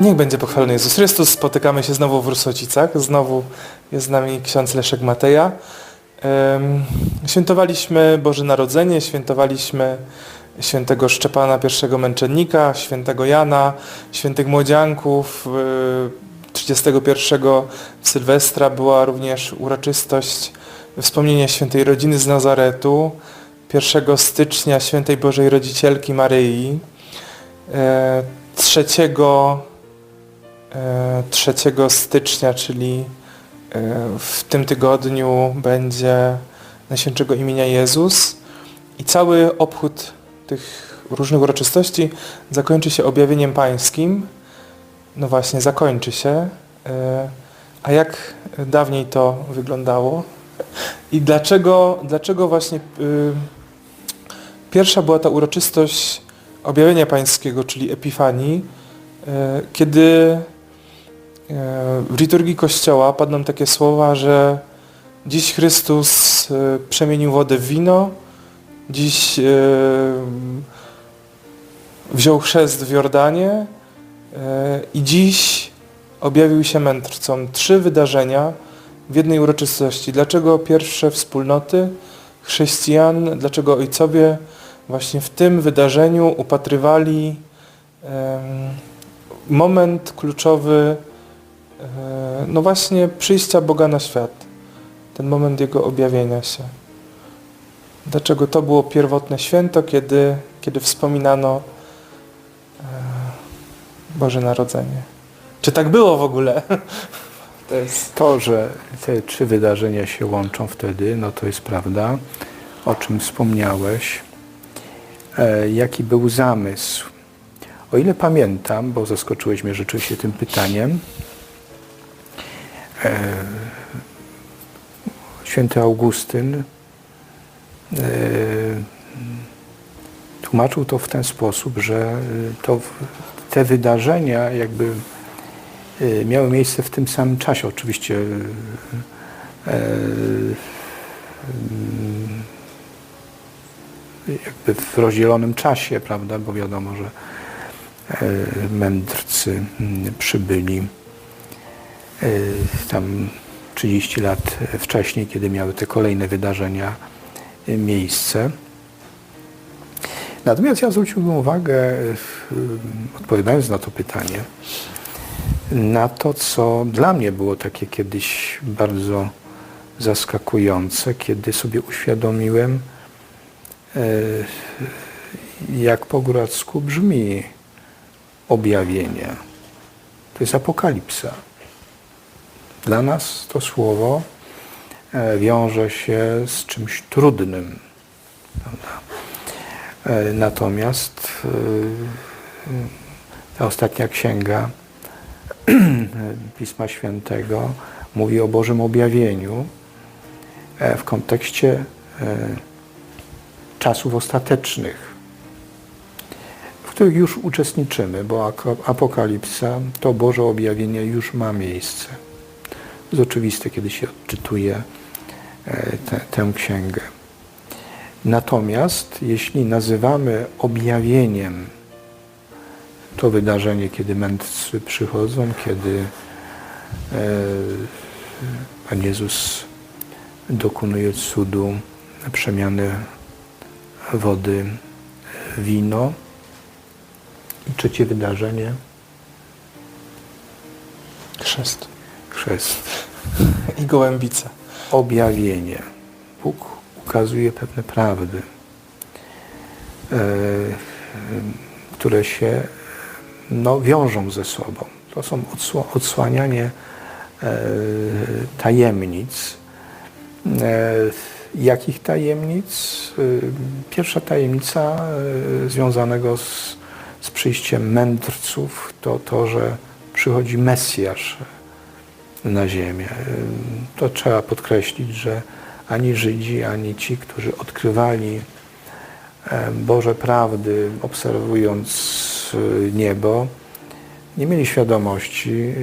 Niech będzie pochwalony Jezus Chrystus. Spotykamy się znowu w Rusocicach. Znowu jest z nami ksiądz Leszek Mateja. Świętowaliśmy Boże Narodzenie, świętowaliśmy świętego Szczepana I Męczennika, świętego Jana, świętych młodzianków. Y, 31 Sylwestra była również uroczystość wspomnienia świętej rodziny z Nazaretu. 1 stycznia świętej Bożej Rodzicielki Maryi. E, 3, e, 3 stycznia, czyli e, w tym tygodniu będzie Najświętszego imienia Jezus i cały obchód tych różnych uroczystości zakończy się objawieniem pańskim. No właśnie, zakończy się. E, A jak dawniej to wyglądało? I dlaczego, dlaczego właśnie y, pierwsza była ta uroczystość objawienia pańskiego, czyli Epifanii, e, kiedy e, w liturgii Kościoła padną takie słowa, że dziś Chrystus e, przemienił wodę w wino, dziś e, wziął chrzest w Jordanie e, i dziś objawił się mędrcom. Trzy wydarzenia w jednej uroczystości. Dlaczego pierwsze wspólnoty chrześcijan, dlaczego ojcowie właśnie w tym wydarzeniu upatrywali moment kluczowy e, no właśnie przyjścia Boga na świat. Ten moment Jego objawienia się. Dlaczego to było pierwotne święto, kiedy, kiedy wspominano e, Boże Narodzenie? Czy tak było w ogóle? To jest... To, że te trzy wydarzenia się łączą wtedy, no to jest prawda, o czym wspomniałeś. E, jaki był zamysł? O ile pamiętam, bo zaskoczyłeś mnie rzeczywiście tym pytaniem, e, święty Augustyn e, tłumaczył to w ten sposób, że e, to, te wydarzenia jakby e, miały miejsce w tym samym czasie. Oczywiście e, jakby w rozdzielonym czasie, prawda, bo wiadomo, że e, mędrcy mm, przybyli e, tam 30 lat wcześniej, kiedy miały te kolejne wydarzenia e, miejsce. Natomiast ja zwróciłbym uwagę, e, odpowiadając na to pytanie, na to, co dla mnie było takie kiedyś bardzo zaskakujące, kiedy sobie uświadomiłem, jak po grecku brzmi objawienie. To jest apokalipsa. Dla nas to słowo e, wiąże się z czymś trudnym. Prawda? E, Natomiast e, ta ostatnia księga Pisma Świętego mówi o Bożym objawieniu w kontekście czasów ostatecznych, w których już uczestniczymy, bo apokalipsa to Boże objawienie już ma miejsce. Jest oczywiste, kiedy się odczytuje e, tę- tę księgę. Natomiast jeśli nazywamy objawieniem to wydarzenie, kiedy mędrcy przychodzą, kiedy e, Pan Jezus dokonuje cudu przemiany wody w wino. I trzecie wydarzenie, Chrzest. Chrzest. I gołębica. objawienie. Bóg ukazuje pewne prawdy, e, które się no, wiążą ze sobą. To są odsła- odsłanianie e, tajemnic. E, jakich tajemnic? Pierwsza tajemnica związanego z, z przyjściem mędrców to to, że przychodzi Mesjasz na ziemię. To trzeba podkreślić, że ani Żydzi, ani ci, którzy odkrywali e, Boże prawdy, obserwując e, niebo, nie mieli świadomości,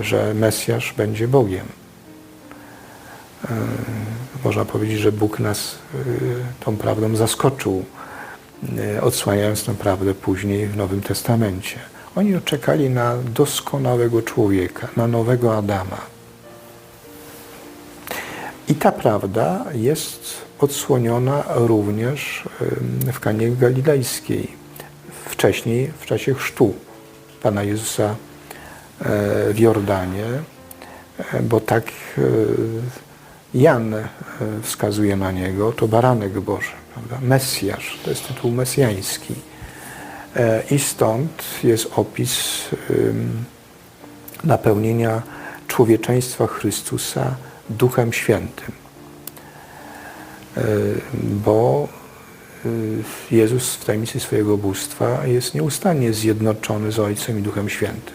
e, że Mesjasz będzie Bogiem. Można powiedzieć, że Bóg nas tą prawdą zaskoczył, odsłaniając tę prawdę później w Nowym Testamencie. Oni czekali na doskonałego człowieka, na nowego Adama. I ta prawda jest odsłoniona również w Kanie Galilejskiej, wcześniej w czasie chrztu Pana Jezusa e, w Jordanie, e, bo tak e, Jan wskazuje na niego, to baranek Boży, prawda? Mesjasz, to jest tytuł mesjański. E, I stąd jest opis napełnienia człowieczeństwa Chrystusa Duchem Świętym. E, Bo e, Jezus w tajemnicy swojego bóstwa jest nieustannie zjednoczony z Ojcem i Duchem Świętym.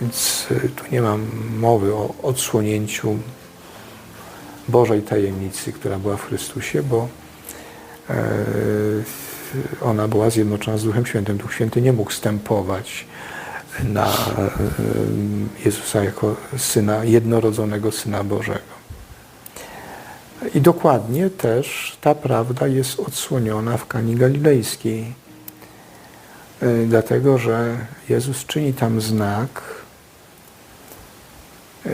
Więc e, tu nie mam mowy o odsłonięciu Bożej tajemnicy, która była w Chrystusie, bo e, ona była zjednoczona z Duchem Świętym. Duch Święty nie mógł stępować na e, Jezusa jako Syna, jednorodzonego Syna Bożego. I dokładnie też ta prawda jest odsłoniona w Kani Galilejskiej, E, dlatego że Jezus czyni tam znak, e,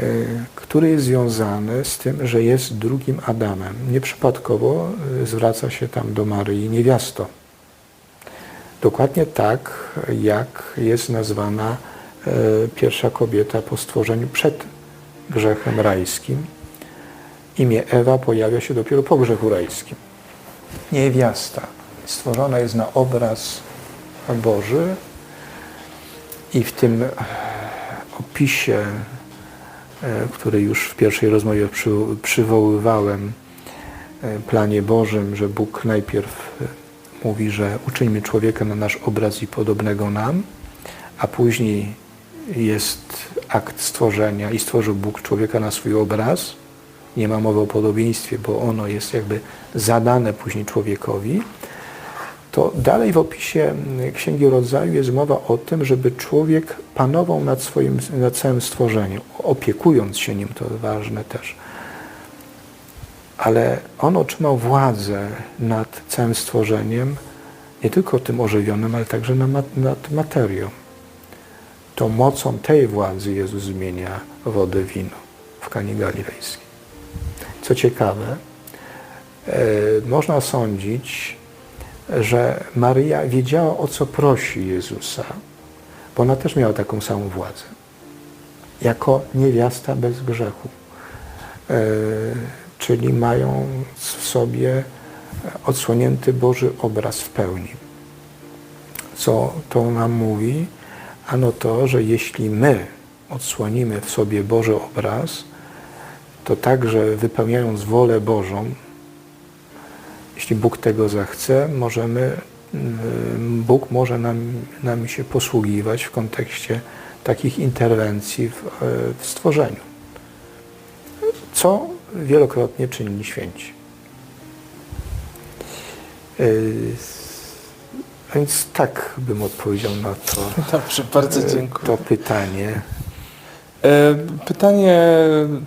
który jest związany z tym, że jest drugim Adamem. Nieprzypadkowo zwraca się tam do Maryi niewiasto. Dokładnie tak, jak jest nazwana e, pierwsza kobieta po stworzeniu przed grzechem rajskim. Imię Ewa pojawia się dopiero po grzechu rajskim. Niewiasta stworzona jest na obraz Boży i w tym e, opisie, e, który już w pierwszej rozmowie przy, przywoływałem, planie Bożym, że Bóg najpierw mówi, że uczyńmy człowieka na nasz obraz i podobnego nam, a później jest akt stworzenia i stworzył Bóg człowieka na swój obraz. Nie ma mowy o podobieństwie, bo ono jest jakby zadane później człowiekowi. To dalej w opisie Księgi Rodzaju jest mowa o tym, żeby człowiek panował nad, swoim, nad całym stworzeniem, opiekując się nim, to ważne też. Ale on otrzymał władzę nad całym stworzeniem, nie tylko tym ożywionym, ale także nad, mat- nad materią. To mocą tej władzy Jezus zmienia wodę wino w Kanie Galilejskiej. Co ciekawe, e, można sądzić, że Maryja wiedziała, o co prosi Jezusa, bo ona też miała taką samą władzę. Jako niewiasta bez grzechu. Czyli mając w sobie odsłonięty Boży obraz w pełni. Co to nam mówi? Ano to, że jeśli my odsłonimy w sobie Boży obraz, to także wypełniając wolę Bożą, jeśli Bóg tego zechce, możemy, mm, Bóg może nam, nam się posługiwać w kontekście takich interwencji w, e, w stworzeniu. Co wielokrotnie czynili święci. Yy, Więc tak bym odpowiedział na to, Dobrze, bardzo e, dziękuję. to pytanie. E, Pytanie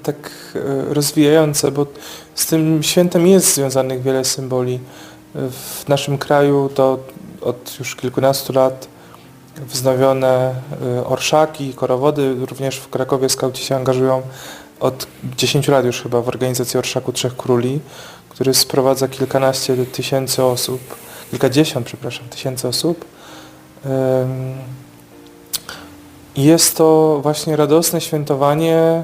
tak e, rozwijające, bo z tym świętem jest związanych wiele symboli. E, W naszym kraju to od już kilkunastu lat wznowione e, orszaki, korowody, również w Krakowie skauci się angażują od 10 lat już chyba w organizację Orszaku Trzech Króli, który sprowadza kilkanaście tysięcy osób, kilkadziesiąt, przepraszam, tysięcy osób. Jest to właśnie radosne świętowanie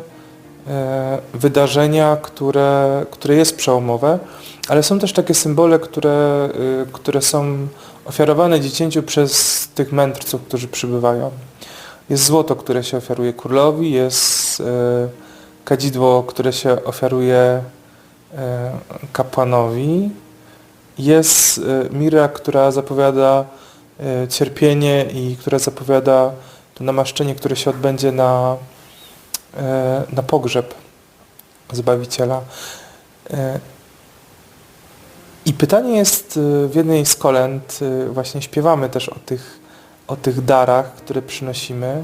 e, wydarzenia, które, które jest przełomowe, ale są też takie symbole, które, y, które są ofiarowane dziecięciu przez tych mędrców, którzy przybywają. Jest złoto, które się ofiaruje królowi, jest e, kadzidło, które się ofiaruje e, kapłanowi, jest e, mira, która zapowiada e, cierpienie i która zapowiada to namaszczenie, które się odbędzie na, na pogrzeb Zbawiciela. I pytanie jest w jednej z kolęd, właśnie śpiewamy też o tych, o tych darach, które przynosimy.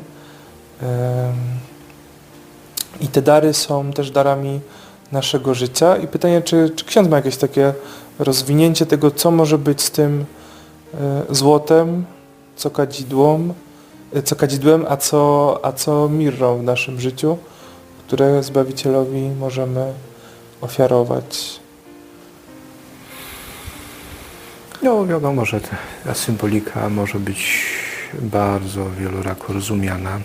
I te dary są też darami naszego życia. I pytanie, czy, czy ksiądz ma jakieś takie rozwinięcie tego, co może być z tym e, złotem, co kadzidłom, y, co kadzidłem, a co, a co mirrą w naszym życiu, które Zbawicielowi możemy ofiarować. No wiadomo, że ta, symbolika może być bardzo wielorako rozumiana.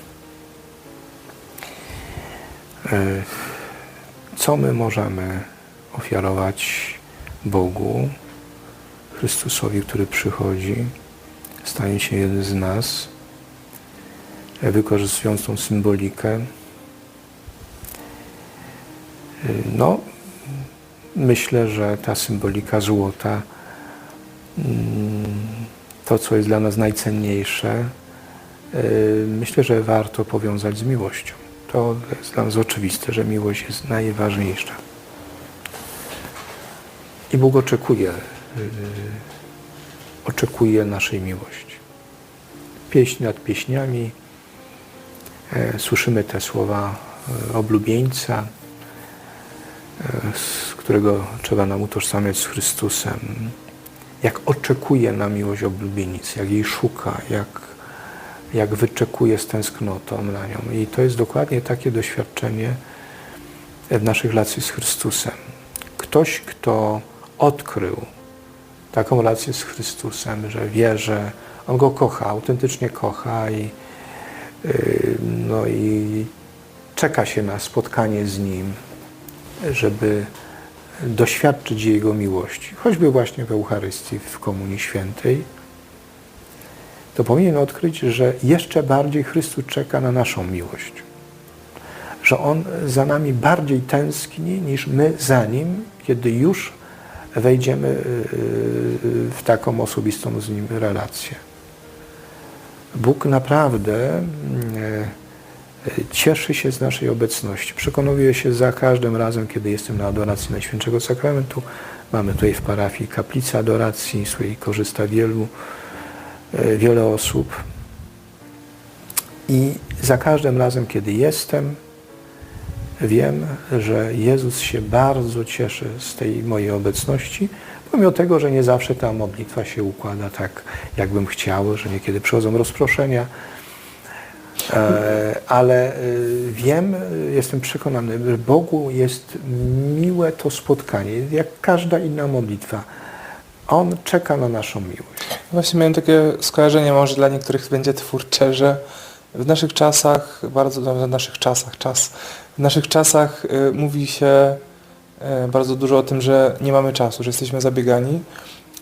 E, Co my możemy ofiarować Bogu, Chrystusowi, który przychodzi, stanie się jeden z nas, e, wykorzystując tą symbolikę? E, No, myślę, że ta symbolika złota Mm, to, co jest dla nas najcenniejsze, myślę, że warto powiązać z miłością. To jest dla nas oczywiste, że miłość jest najważniejsza. I Bóg oczekuje, yy, oczekuje naszej miłości. Pieśń nad pieśniami, e, słyszymy te słowa e, oblubieńca, e, z którego trzeba nam utożsamiać z Chrystusem jak oczekuje na miłość oblubienicy, jak jej szuka, jak, jak wyczekuje z tęsknotą na nią. I to jest dokładnie takie doświadczenie w naszych relacji z Chrystusem. Ktoś, kto odkrył taką relację z Chrystusem, że wie, że On go kocha, autentycznie kocha i, yy, no i czeka się na spotkanie z Nim, żeby doświadczyć Jego miłości, choćby właśnie w Eucharystii, w Komunii Świętej, to powinien odkryć, że jeszcze bardziej Chrystus czeka na naszą miłość. Że On za nami bardziej tęskni niż my za Nim, kiedy już wejdziemy yy, w taką osobistą z Nim relację. Bóg naprawdę cieszy się z naszej obecności. Przekonuję się za każdym razem, kiedy jestem na adoracji Najświętszego Sakramentu. Mamy tutaj w parafii kaplicę adoracji, z której korzysta wielu, wiele osób. I za każdym razem, kiedy jestem, wiem, że Jezus się bardzo cieszy z tej mojej obecności, pomimo tego, że nie zawsze ta modlitwa się układa tak, jakbym chciał, że niekiedy przychodzą rozproszenia, E, ale e, wiem, e, jestem przekonany, że Bogu jest miłe to spotkanie, jak każda inna modlitwa. On czeka na naszą miłość. Właśnie miałem takie skojarzenie, może dla niektórych będzie twórcze, że w naszych czasach, bardzo no, w naszych czasach, czas, w naszych czasach y, mówi się y, bardzo dużo o tym, że nie mamy czasu, że jesteśmy zabiegani.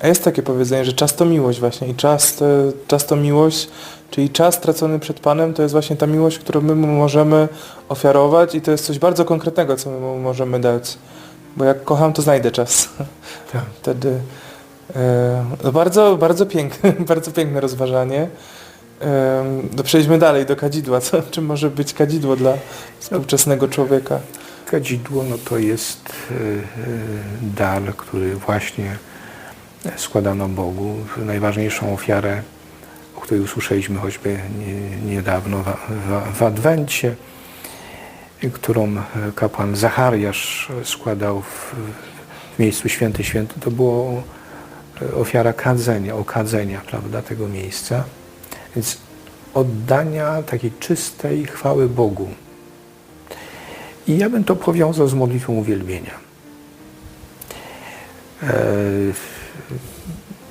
A jest takie powiedzenie, że czas to miłość właśnie i czas to, czas to miłość, czyli czas stracony przed Panem to jest właśnie ta miłość, którą my mu możemy ofiarować i to jest coś bardzo konkretnego, co my mu możemy dać. Bo jak kocham, to znajdę czas. Tak. Wtedy no bardzo, bardzo piękne, bardzo piękne rozważanie. E, no przejdźmy dalej do kadzidła. Co, czym może być kadzidło dla współczesnego człowieka? Kadzidło no to jest e, e, dar, który właśnie składano Bogu. Najważniejszą ofiarę, o której usłyszeliśmy choćby nie, niedawno w Adwencie, którą kapłan Zachariasz składał w, w miejscu święty święty, to było ofiara kadzenia, okadzenia prawda, tego miejsca. Więc oddania takiej czystej chwały Bogu. I ja bym to powiązał z modlitwą uwielbienia. E,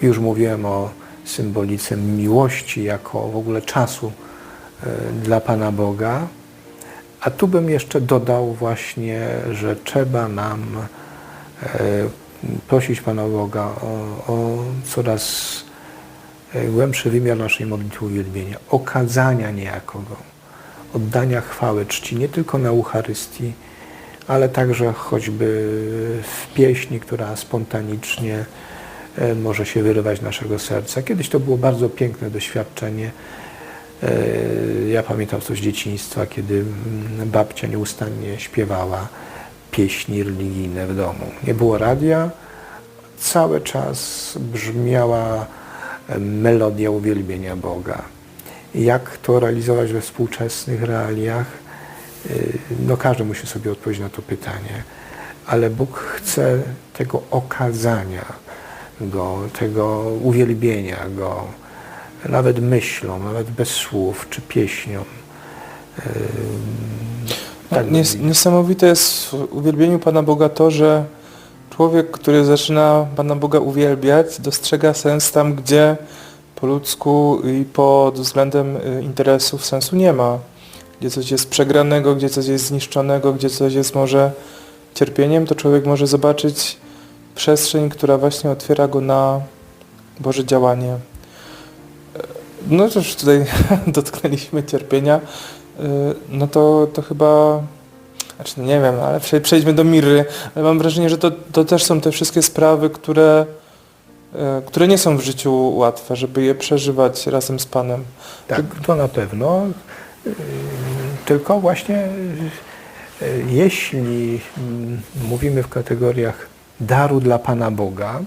już mówiłem o symbolice miłości jako w ogóle czasu e, dla Pana Boga, a tu bym jeszcze dodał właśnie, że trzeba nam e, prosić Pana Boga o, o coraz głębszy wymiar naszej modlitwy uwielbienia, okazania niejakogo, oddania chwały, czci nie tylko na Eucharystii, ale także choćby w pieśni, która spontanicznie e, może się wyrywać z naszego serca. Kiedyś to było bardzo piękne doświadczenie. E, Ja pamiętam to z dzieciństwa, kiedy mm, babcia nieustannie śpiewała pieśni religijne w domu. Nie było radia, cały czas brzmiała e, melodia uwielbienia Boga. Jak to realizować we współczesnych realiach? No każdy musi sobie odpowiedzieć na to pytanie, ale Bóg chce tego okazania Go, tego uwielbienia Go, nawet myślą, nawet bez słów, czy pieśnią. Tak, bym nies, niesamowite jest w uwielbieniu Pana Boga to, że człowiek, który zaczyna Pana Boga uwielbiać, dostrzega sens tam, gdzie po ludzku i pod względem y, interesów sensu nie ma. Gdzie coś jest przegranego, gdzie coś jest zniszczonego, gdzie coś jest może cierpieniem, to człowiek może zobaczyć przestrzeń, która właśnie otwiera go na Boże działanie. E, No to już tutaj dotknęliśmy cierpienia. Y, No to, to chyba, znaczy nie wiem, ale prze- przejdźmy do Miry, ale mam wrażenie, że to, to też są te wszystkie sprawy, które, y, które nie są w życiu łatwe, żeby je przeżywać razem z Panem. Tak, to na pewno. Ym, Tylko właśnie y, jeśli mm, mówimy w kategoriach daru dla Pana Boga,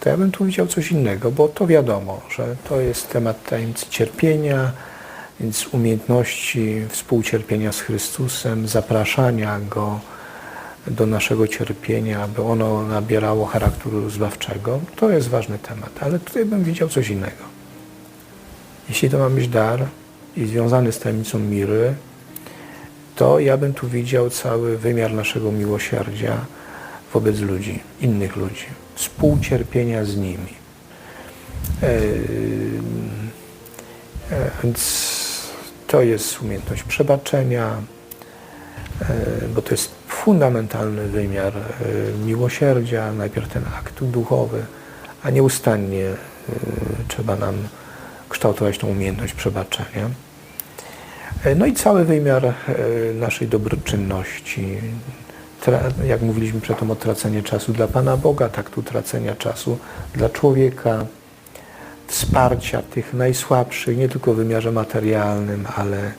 to ja bym tu widział coś innego, bo to wiadomo, że to jest temat tajemnicy cierpienia, więc umiejętności współcierpienia z Chrystusem, zapraszania Go do naszego cierpienia, aby ono nabierało charakteru zbawczego, to jest ważny temat. Ale tutaj bym widział coś innego. Jeśli to ma być dar i związany z tajemnicą miry, to ja bym tu widział cały wymiar naszego miłosierdzia wobec ludzi, innych ludzi, współcierpienia z nimi. E, Więc to jest umiejętność przebaczenia, e, bo to jest fundamentalny wymiar e, miłosierdzia, najpierw ten akt duchowy, a nieustannie e, trzeba nam kształtować tą umiejętność przebaczenia. No i cały wymiar naszej dobroczynności. Jak mówiliśmy przedtem o tracenie czasu dla Pana Boga, tak tu tracenia czasu dla człowieka, wsparcia tych najsłabszych, nie tylko w wymiarze materialnym, ale,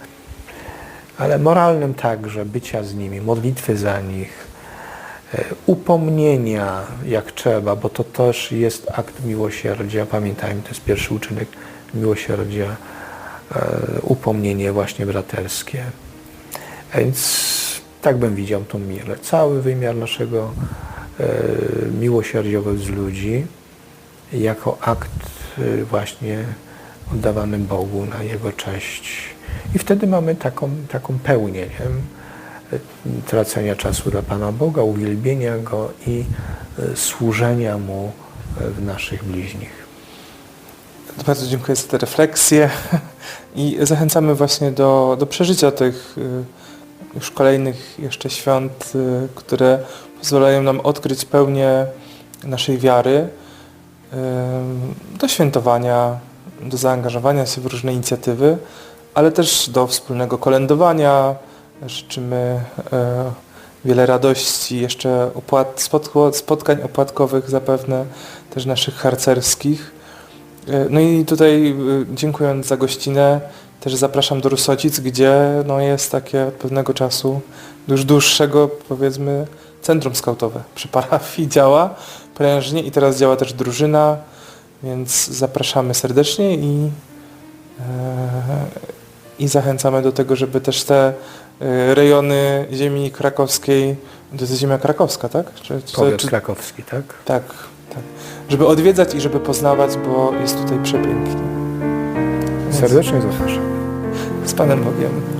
ale moralnym także, bycia z nimi, modlitwy za nich, e, upomnienia jak trzeba, bo to też jest akt miłosierdzia. Pamiętajmy, to jest pierwszy uczynek miłosierdzia, e, upomnienie właśnie braterskie. Więc tak bym widział tą mirę. Cały wymiar naszego e, miłosierdzia wobec ludzi jako akt e, właśnie oddawany Bogu na Jego cześć. I wtedy mamy taką, taką pełnię nie? Tracenia czasu dla Pana Boga, uwielbienia Go i e, służenia Mu e, w naszych bliźnich. Bardzo dziękuję za te refleksje i zachęcamy właśnie do, do przeżycia tych y, już kolejnych jeszcze świąt, y, które pozwalają nam odkryć pełnię naszej wiary, y, do świętowania, do zaangażowania się w różne inicjatywy, ale też do wspólnego kolędowania. Życzymy e, wiele radości, jeszcze opłat, spotkań opłatkowych zapewne, też naszych harcerskich. E, No i tutaj y, dziękując za gościnę, też zapraszam do Rusocic, gdzie no, jest takie od pewnego czasu, już dłuższego powiedzmy, centrum skautowe przy parafii działa prężnie i teraz działa też drużyna, więc zapraszamy serdecznie i, e, i zachęcamy do tego, żeby też te e, rejony ziemi krakowskiej, to jest ziemia krakowska, tak? Czy, czy, Powiat czy, krakowski, tak? tak, tak. Żeby odwiedzać i żeby poznawać, bo jest tutaj przepięknie. Serdecznie zapraszam. Z Panem Bogiem.